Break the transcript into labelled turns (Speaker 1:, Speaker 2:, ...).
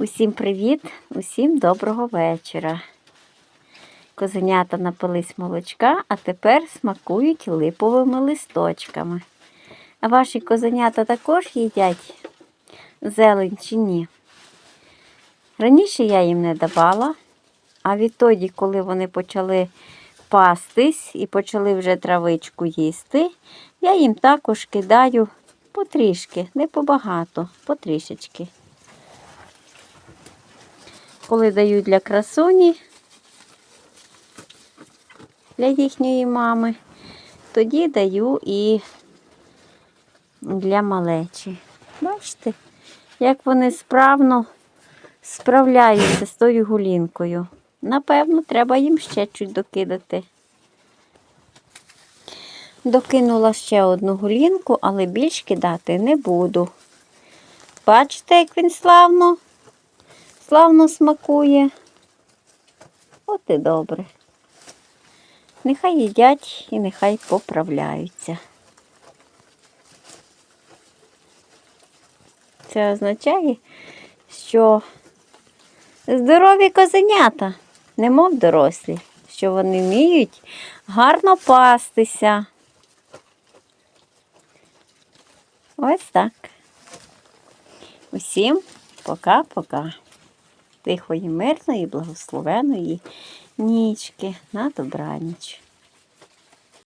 Speaker 1: Усім привіт, усім доброго вечора. Козенята напились молочка, а тепер смакують липовими листочками. А ваші козенята також їдять зелень чи ні? Раніше я їм не давала, а відтоді, коли вони почали пастись і почали вже травичку їсти, я їм також кидаю потрішки, не побагато, потрішечки. Коли даю для красуні, для їхньої мами, тоді даю і для малечі. Бачите, як вони справно справляються з тою гулінкою. Напевно, треба їм ще чуть докидати. Докинула ще одну гулінку, але більш кидати не буду. Бачите, як він славно, славно смакує. От і добре. Нехай їдять і нехай поправляються. Це означає, що здорові козенята, немов дорослі, що вони вміють гарно пастися. Ось так. Усім пока-пока. Тихої, мирної, благословеної нічки на добраніч.